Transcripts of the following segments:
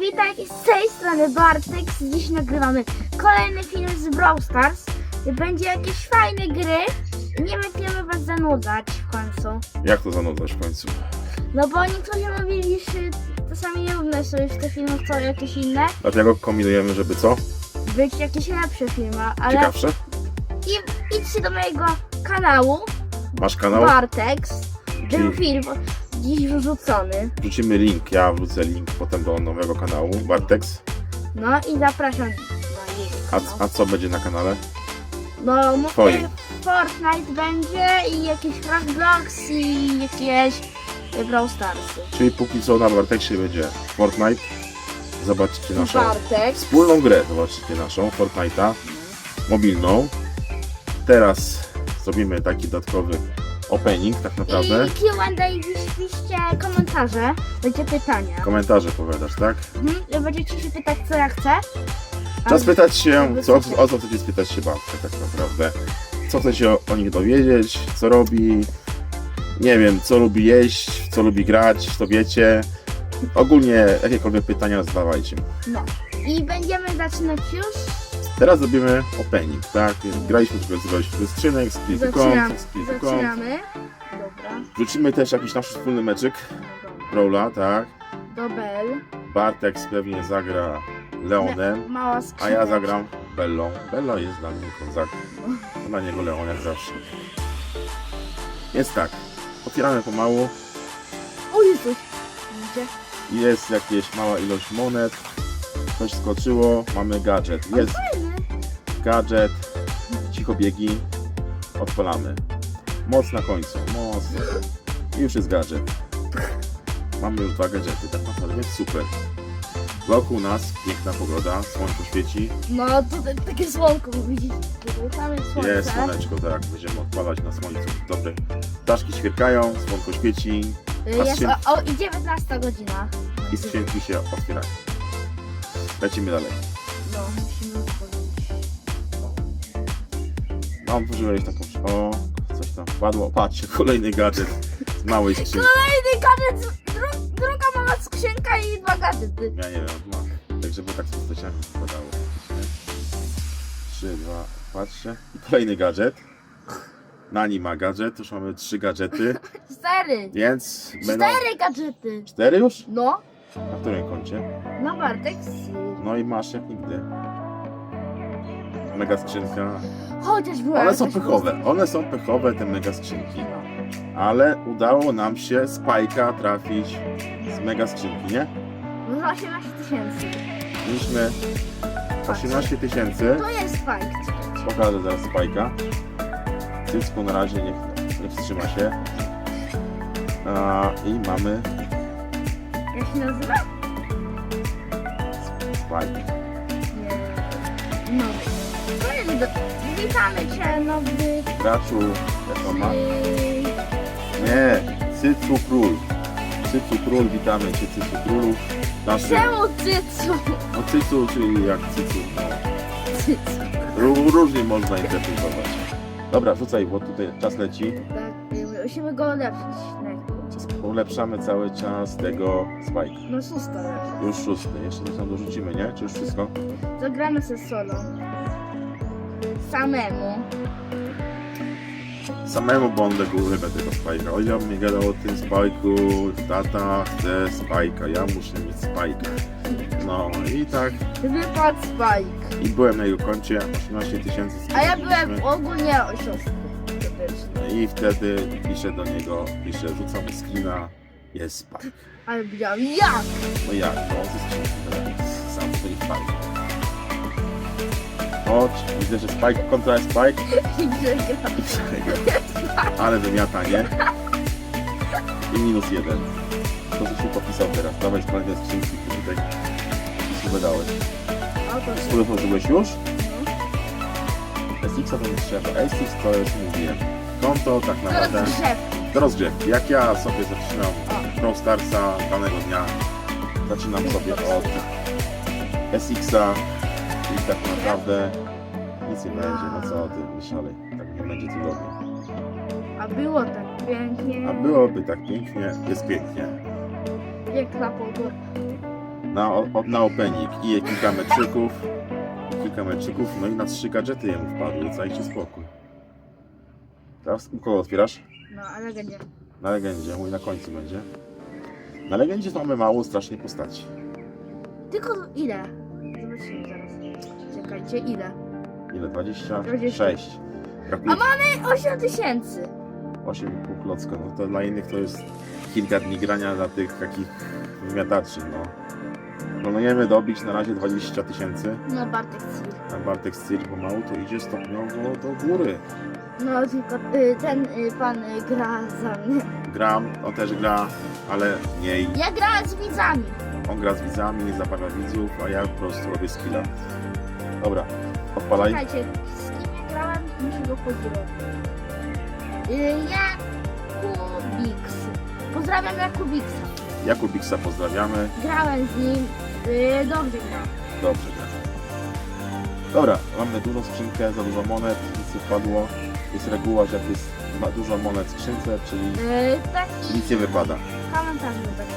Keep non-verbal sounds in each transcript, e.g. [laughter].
Witajcie z tej strony Bartek. Dziś nagrywamy kolejny film z Brawl Stars. Będzie jakieś fajne gry. Nie będziemy was zanudzać w końcu. Jak to zanudzać w końcu? No bo niektórzy mówili, że czasami nie równe są już te filmy, co jakieś inne. Dlatego kombinujemy, żeby co? Być jakieś lepsze filmy, ale Ciekawsze? i, idźcie do mojego kanału Masz kanał? Ten Czyli film dziś wrzucony. wrzucimy link, ja wrzucę link potem do nowego kanału Bartex. No i zapraszam na jego A, kanał. a co będzie na kanale? No, no Twoim. Fortnite będzie i jakieś Roblox i jakieś e, Brawl Starsy. Czyli póki co na Barteksie będzie Fortnite. Zobaczycie naszą Bartek. wspólną grę. Zobaczycie naszą Fortnite'a mobilną. Teraz zrobimy taki dodatkowy opening tak naprawdę. I Q&A i komentarze, będzie pytania. Komentarze powiadasz, tak? Mhm. Będziecie się pytać co ja chcę. Czas pytać się, co, o co chcecie spytać się babkę tak naprawdę. Co chcecie o, o nich dowiedzieć, co robi, nie wiem, co lubi jeść, co lubi grać, to wiecie. Ogólnie jakiekolwiek pytania zadawajcie. No. I będziemy zaczynać już. Teraz zrobimy opening, tak? Graliśmy zrobiliśmy skrzynek, z Zaczynamy. z kliku Zaczynamy. Dobra. Wrzucimy też jakiś nasz wspólny meczyk, Brawla, tak? Do Bell. Bartek pewnie zagra Leonem. Mała A ja zagram Bellą. Bella jest dla mnie kozak. Dla niego Leon jak zawsze. Jest tak. Otwieramy pomału. O Jezus. Gdzie? Jest jakieś mała ilość monet. Coś skoczyło. Mamy gadżet. Jest. Gadżet. Cicho biegi. Odpalamy. Moc na końcu. Moc. I już jest gadżet. Mamy już dwa gadżety. Tak naprawdę więc super. Wokół nas piękna pogoda. Słońce świeci. No tutaj takie słonko, bo widzicie. Tutaj jest słońce. Jest słoneczko, tak, będziemy odpalać na słońcu. Dobre. Ptaszki świerkają, słonko świeci Jest skrzyn- o, o i 19 godzina. i skrzynki się otwierają. Lecimy dalej. No, musimy Użyłeś taką. O, coś tam wpadło. Patrzcie, kolejny gadżet z małej skrzynki. Kolejny gadżet, dru, druga mała skrzynka i dwa gadżety. Ja nie wiem, ma. Tak, żeby tak z postaciami wpadało. Trzy, dwa, patrzcie. I kolejny gadżet. Nani ma gadżet, już mamy trzy gadżety, [laughs] Cztery. więc będą. Cztery gadżety. Cztery już? No, Na którym koncie? na Bartek. No i masz jak nigdy. Mega skrzynka. Chociaż była One są jakaś pechowe, one są pechowe te mega skrzynki. Ale udało nam się Spajka trafić z mega skrzynki, nie? No za 18 tysięcy. Mieliśmy 18 tysięcy. To jest fajk. Pokażę zaraz Spajka. Cycku na razie niech nie wstrzyma się. A, I mamy Jak się nazywa? Spajk. Nie. No. Witamy cię, nowy... Graczu, jak on ma? Yy, Nie, Cycu Król. Cycu Król, witamy Cię Cycu Królu. Naszy, Czemu cycu? no Cycu, czyli jak Cycu. Cycu. Ró- Różnie można interpretować. Dobra, rzucaj, bo tutaj czas leci. Tak, musimy go ulepszyć. Ulepszamy cały czas tego Spike. no szósta lepsza. Już szósty, jeszcze coś tam dorzucimy, nie? Czy już wszystko? Zagramy ze solo. Samemu. Samemu będę ulepę tego Spike'a. Ojciec mi gadał o tym Spike'u, tata chce Spike'a, ja muszę mieć Spike'a. No i tak, Wypadł Spike. i byłem na jego koncie, 18 tysięcy A ja byłem ogólnie oszustem. I wtedy piszę do niego, piszę, rzucam screena, jest Spike. Ale widziałam jak! No jak, no ze skrzynki sam swój Spike. Chodź, widzę, że Spike kontra Spike. [laughs] Ale wymiata, nie? I minus jeden. To co się popisał teraz. Dawaj sprawdzę skrzynki, tutaj. Dałeś. Oto się. Który otworzyłeś już? SX to nie trzeba. SX to już mówiłem. Konto tak naprawdę do rozgrzewki. Jak ja sobie zaczynam Brawl Starsa danego dnia, zaczynam sobie od SX-a i tak naprawdę nic nie będzie. No co o tym myśleli? Tak nie będzie cudownie. A było tak pięknie. A byłoby tak pięknie, jest pięknie. Jak na pogodę. na, o- na opening i kilka meczyków. Kilka meczyków, no i na trzy gadżety jemu wpadły, dajcie spokój. Teraz u kogo otwierasz? No, ale będzie. Na legendzie, mój na końcu będzie. Na legendzie to mamy mało strasznie postaci. Tylko ile? Zobaczymy zaraz. Czekajcie, ile? Ile? 26. 26. Brakuje A mamy 8 tysięcy. 8,5 klocka. No to dla innych to jest kilka dni grania dla tych takich wymiataczy. No. Planujemy dobić na razie 20 tysięcy. No, Bartek Cil. A Bartek Styl pomału to idzie stopniowo do góry. No, tylko y, ten y, pan y, gra za mnie. Gram, on też gra, ale mniej. Ja grałem z widzami. On gra z widzami, nie widzów, a ja po prostu robię skilla. Dobra, odpalaj. Czekajcie, z kim ja grałem? Muszę go pozdrowić. Y, Jakubix. Pozdrawiam Jakubiksa. Jakubiksa pozdrawiamy. Grałem z nim. Y, dobrze gra. Dobrze. Dobra, mamy dużą skrzynkę, za dużo monet, nic nie wpadło. Jest reguła, że jak jest ma dużo monet w skrzynce, czyli Y, taki nic nie wypada. komentarz był taki.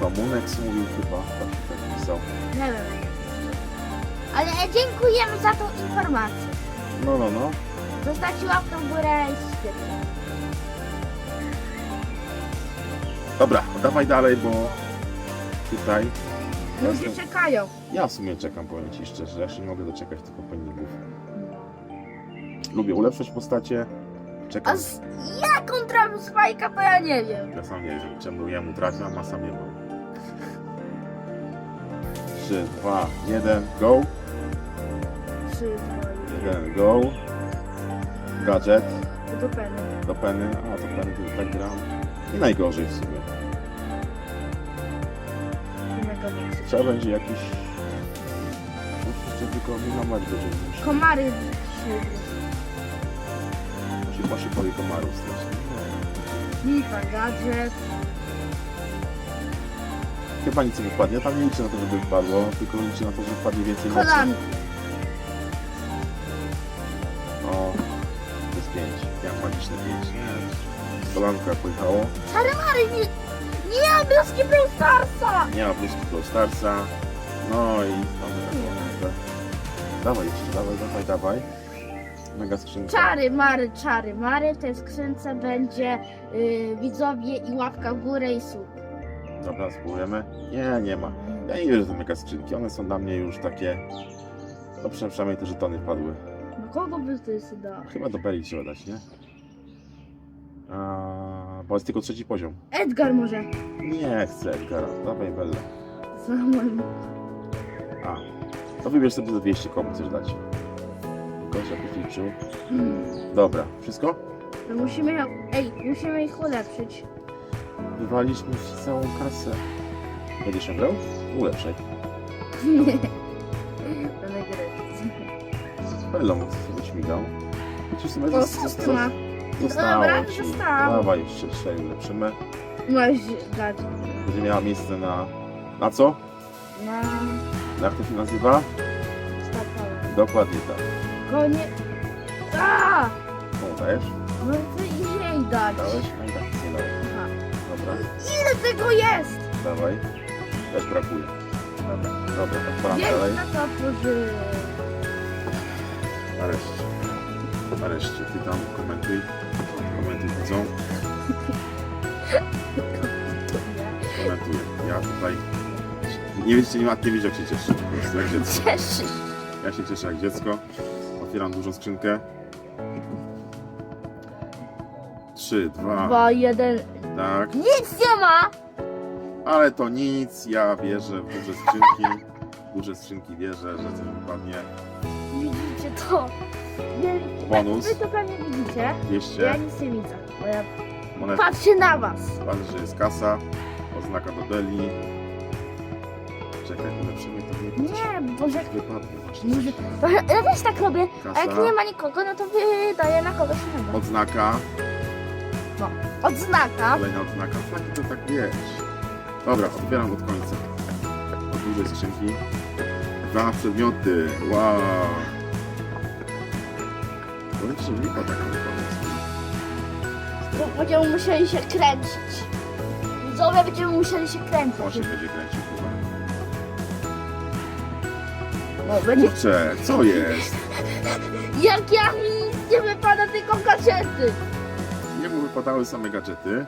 To Munex mówił chyba, tak, tak pisał. Nie wiem. Ale dziękujemy za tą informację. No, no, no. Zostawcie łapkę w górę i świetnie. Dobra, dawaj dalej, bo tutaj Ludzie czekają. ja w sumie czekam, powiem Ci szczerze, ja się nie mogę doczekać tych openingów. Lubię ulepszać postacie, A czekam. z, jak on trafił spajka, to ja nie wiem. Ja sam nie wiem, czemu ja mu trafiam, a sam nie mam. 3, 2, 1, go! Trzy, 1, go! Gadżet jeden. Do peny. do peny, a to peny to tak gram. I najgorzej w sumie. Trzeba będzie jakiś... Jeszcze tylko gorzej niż... Komary się Może chyba się boi komarów strasznie. Lipa, gadżet. Chyba nic nie wypadnie. Tam nie liczę na to, żeby wypadło, tylko liczę na to, że wpadnie więcej mocy. Magiczne 5. Nie. Kolanka pojechało. Czary Mary, nie, nie mam bluzki Brawl Starsa. Nie ma pluski Brawl Starsa. No i mamy taką monetę. Dawaj jeszcze, dawaj, dawaj, dawaj. Mega skrzynka. Czary Mary, czary Mary. W tej skrzynce będzie y, widzowie i łapka w górę i sub. Dobra, spróbujemy. Nie, nie ma. Ja nie wierzę w te mega skrzynki. One są dla mnie już takie... No przy- przynajmniej te żetony padły. No kogo by to jest da? Chyba do Beli trzeba dać, nie? A, bo jest tylko trzeci poziom. Edgar może. Nie chcę Edgara, dawaj Bellę. Za moim. A, to wybierz sobie za 200 komu chcesz dać. Gosia Kuficzył. Hmm. Dobra, wszystko? To musimy ją... Ej, musimy ich ulepszyć. Wywaliśmy ci całą kasę. Będziesz ją grał? Ulepszaj. Nie. Będę grać. Bellą sobie śmigał. Ci w sumie O, co zos- ty ma? Zostało Dobra, ci. zostało. Dawaj jeszcze trzej ulepszymy. Masz dać. Będzie miała miejsce na... Na co? Na... Jak to się nazywa? Startowałem. Dokładnie tak. Konie... A! Komu dajesz? No to jej dać. Dałeś? No i tak, nie dałeś. Aha. Dobra, Ile tego jest? dawaj. Też brakuje. Dobra. Dobra, odpalam dalej. Jest na to otworzy... Nareszcie. Nareszcie, ty tam komentuj. Co? Komentuję. [laughs] Ja tutaj... Nie wiecie, nie, nie wiedział jak się. Po prostu jak dziecko. Cieszy. Ja się cieszę jak dziecko. Otwieram dużą skrzynkę. Trzy, dwa, Dwa, jeden... tak. Nic nie ma! Ale to nic, ja wierzę w duże skrzynki. Duże skrzynki wierzę, że coś wypadnie. Widzicie to? Nie, Bonus. Wy to pewnie widzicie. Ja 200 nic nie widzę. Bo ja patrzę na was. Patrz, że jest kasa. Oznaka do Deli. Czekaj, ulepszymy to nie Nie, bo jak... wypadnie właśnie. Może... Ja też tak robię. A jak Kasa, nie ma nikogo, no to wydaję na kogoś innego. odznaka, Odznaka. kolejna odznaka. Tak, to tak wiesz. Dobra, otwieram od końca. Od dużej skrzynki. Dwa przedmioty. Wow. Powiem że pada taka wypadek. Bo Będziemy musieli się kręcić. Widzowie będziemy musieli się kręcić. On się będzie kręcił chyba. O, będzie... Kurczę, co jest? Jak ja mi nic nie wypada, tylko gadżety. Nie mu wypadały same gadżety.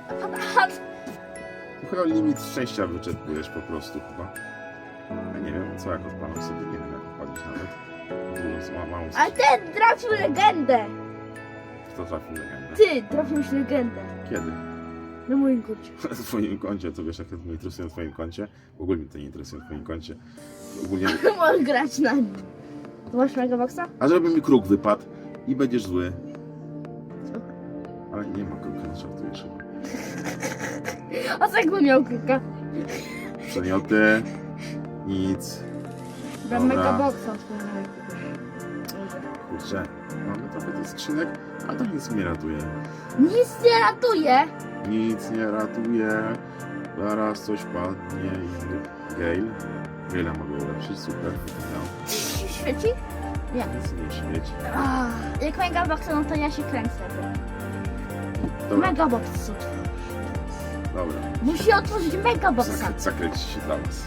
Chyba limit szczęścia wyczerpujesz po prostu chyba. Ja nie wiem, co jak odpalam sobie, nie wiem jak odpalić nawet. Dużo, ma- małą A ten trafił legendę. Kto trafił legendę? Ty trafiłeś legendę. Kiedy? Na moim koncie. [laughs] Na twoim koncie, to wiesz jak mnie interesuje na twoim koncie? W ogóle mnie to nie interesuje na twoim koncie. Ogólnie... [laughs] Możesz grać na nim. To masz Megaboxa? A żeby mi kruk wypadł i będziesz zły. Ale nie ma kruka, no żartujesz chyba. A co jakby miał kilka? Przedmioty, nic. Dam Dobra. Megaboxa wspomniałem. Kurczę, mamy trochę tych skrzynek, a to nic nie ratuje. Nic nie ratuje. Nic nie ratuje. Zaraz coś padnie i... Gale. Gale'a mogę ulepszyć, super. No, Świeci? Nie. nic nie świeci. Ah, jak Megaboxa, no to ja się kręcę. Dobra, Megabox otworzy. dobra. Musi otworzyć Megaboxa. Zak- Zakręci się dla was.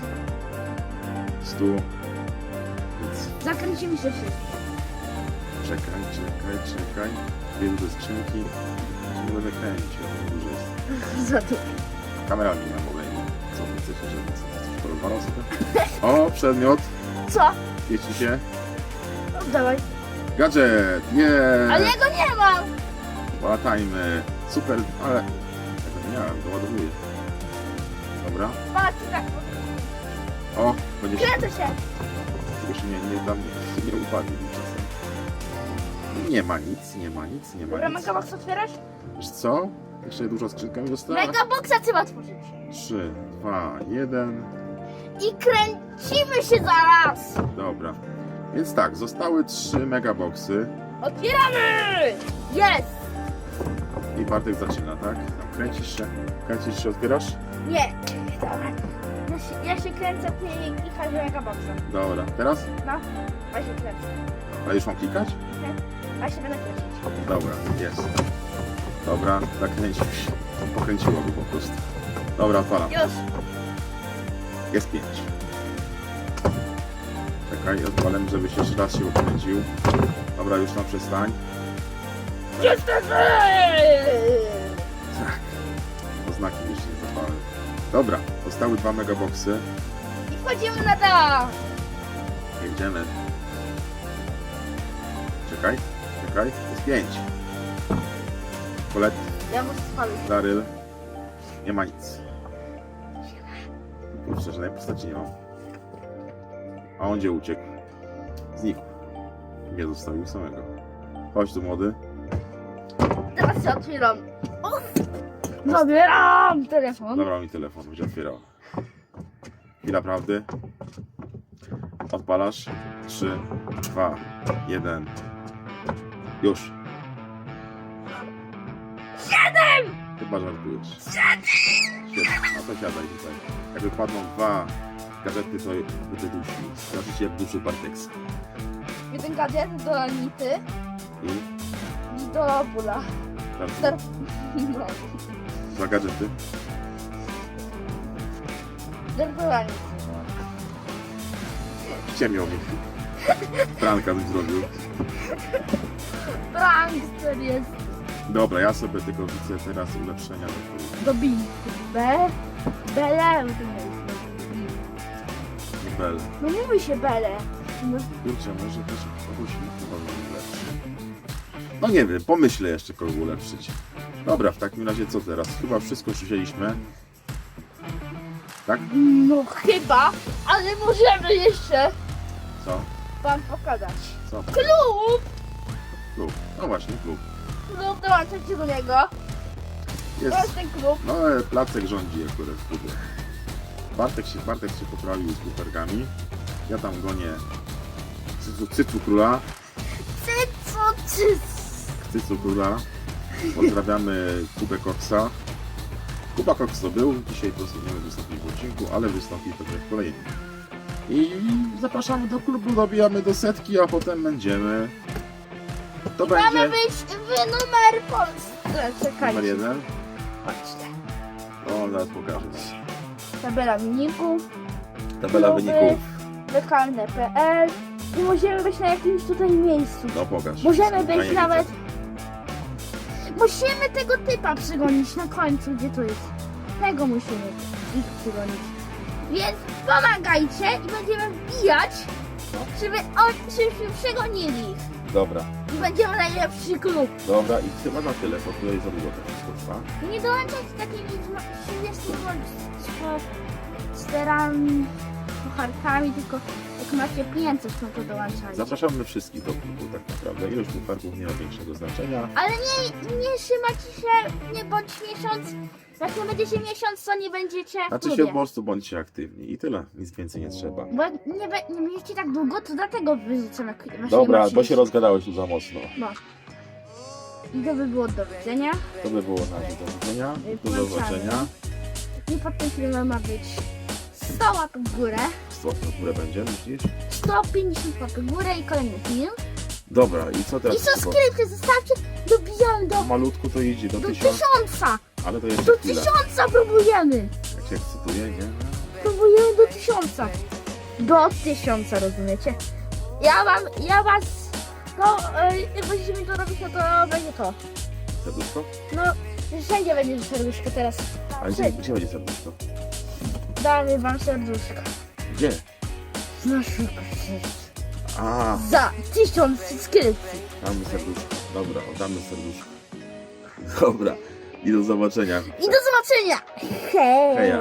Nic. Zakręcimy się wszyscy. Czekaj, czekaj, czekaj. Dwie duże skrzynki. Nie będę to dużo jest. Za to. Kamera mi na mobilnie. Co wy chcecie, żeby co, coś sobie? O, przedmiot. Co? Świeci się. Dawaj. Gadżet! Nie! Ale ja go nie mam. Latajmy. Super, ale... Tego nie miałem, doładowuję. Dobra. Patrz, tak. O, będzie się... Kręcę się. Tylko się nie, nie, dam, nie upadnie. Nie ma nic, nie ma nic, nie ma Dobra, nic. Megabox otwierasz? Wiesz co? Jeszcze dużo skrzynka mi została. Megaboxa trzeba otworzyć. 3, 2, 1. I kręcimy się zaraz. Dobra. Więc tak, zostały 3 megaboxy Otwieramy! Jest! i Bartek zaczyna, tak? Kręcisz się, kręcisz się, otwierasz? Nie. Dobra. Ja się, ja się kręcę, ty klikasz Megaboxa. Dobra, teraz? No, się kręcę. A już mam klikać? Się. Dobra, jest. Dobra, zakręcił się. Pokręciło go po prostu. Dobra, odpalam. Już. Jest 5. Czekaj, odpalę, żebyś jeszcze raz się ukręcił. Dobra, już na przestań. Jesteśmy! Tak. Oznaki już nie zapały. Dobra, zostały dwa megaboxy. I wchodzimy na dach. Jedziemy. Czekaj, czekaj. Jest pięć. Kolet, Ja muszę spalić. Daryl. Nie ma nic. Kurczę, żadnej postaci nie ma. A on gdzie uciekł? Znikł. Nie zostawił samego. Chodź tu młody. Teraz się otwieram. Uff. Zabieram telefon. Zabrał mi telefon, będzie otwierał. Chwila prawdy. Odpalasz. 3, 2, 1. Już. 7! Chyba żartujesz. Świetnie, no to siadaj tutaj. Jak wypadną dwa gadżety, to będę dusił. Zobaczycie jak duży Bartex. Jeden gadżet do Anity I i do Bula. Dar... No, dwa gadżety. Anity. Ciemiał mi. Franka bym zrobił. Prankster jest Dobra, ja sobie tylko widzę teraz ulepszenia do kół. do Bing. B. Bele. Nie Bel. No nie mówi się Bele. No, Kurczę, może też kogoś chyba ulepszy. No nie wiem, pomyślę jeszcze kogo ulepszyć. Dobra, w takim razie co teraz? Chyba wszystko już wzięliśmy. Tak? no chyba, ale możemy jeszcze Co? Wam pokazać. Co? Klub! Klub. No właśnie, klub. Klub dołączycie do niego. To Jest. jest ten klub. No ale placek rządzi akurat w klubie. Bartek się, Bartek się poprawił z buterkami. Ja tam gonię cycu, cycu króla. Co ty? Cycu króla. Pozdrawiamy Kubę Koksa. Kuba Koks to był, dzisiaj po prostu nie wystąpił w odcinku, ale wystąpi pewnie w kolejnym. I zapraszamy do klubu, dobijamy do setki, a potem będziemy... To Mamy będzie być w numer Polsce. Czekajcie. numer jeden. Patrzcie. O, zaraz pokażę. Tabela wyników. Tabela Kluby. wyników. Lokalne.pl I możemy być na jakimś tutaj miejscu. No pokaż. Możemy być nawet... widzę. Musimy tego typa przygonić na końcu, gdzie to jest. Tego musimy ich przygonić. Więc pomagajcie i będziemy wbijać, żeby on żebyśmy przegonili ich. Dobra, I będziemy najlepszy klub. dobra i chyba na tyle, bo tutaj za długo to wszystko trwa. Nie dołączać z takimi 30 sterami, pucharkami, tylko jak macie 500 no to dołączajcie. Zapraszamy wszystkich do klubu tak naprawdę. Ilość pucharków nie ma większego znaczenia. Ale nie, nie trzymacie się, nie bądź miesiąc. Jak nie będziecie miesiąc, to nie będziecie w Znaczy się klubie. po prostu bądźcie aktywni i tyle, nic więcej nie trzeba. Bo jak nie, be, nie będziecie tak długo, to dlatego wyrzucamy właśnie Dobra, bo się rozgadałeś tu za mocno. No. I to by było do widzenia. To by było na do widzenia, do Włączamy. zobaczenia. I pod tym filmem ma być 100 łapek w górę, Co w górę będzie, myślisz? 150 łapek w górę i kolejny film. Dobra, i co teraz? I subskrypcję zostawcie, dobijamy do, Malutku to idzie do do tysiąca, tysiąca. Ale to jeszcze Do chwila. tysiąca próbujemy. Jak się ekscytuje, nie? Próbujemy do tysiąca. Do tysiąca, rozumiecie? Ja wam, ja was, no, e, jak będziemy to robić, no to będzie to. Serduszko? No, wszędzie będzie serduszko teraz. A gdzie, Wszędzie. gdzie będzie serduszko? Damy wam serduszko. Gdzie? Z naszego serca. A, Za tysiąc subskrypcji. damy serduszko. Dobra, oddamy serduszko. Dobra, i do zobaczenia. I do zobaczenia. Hej. Heja.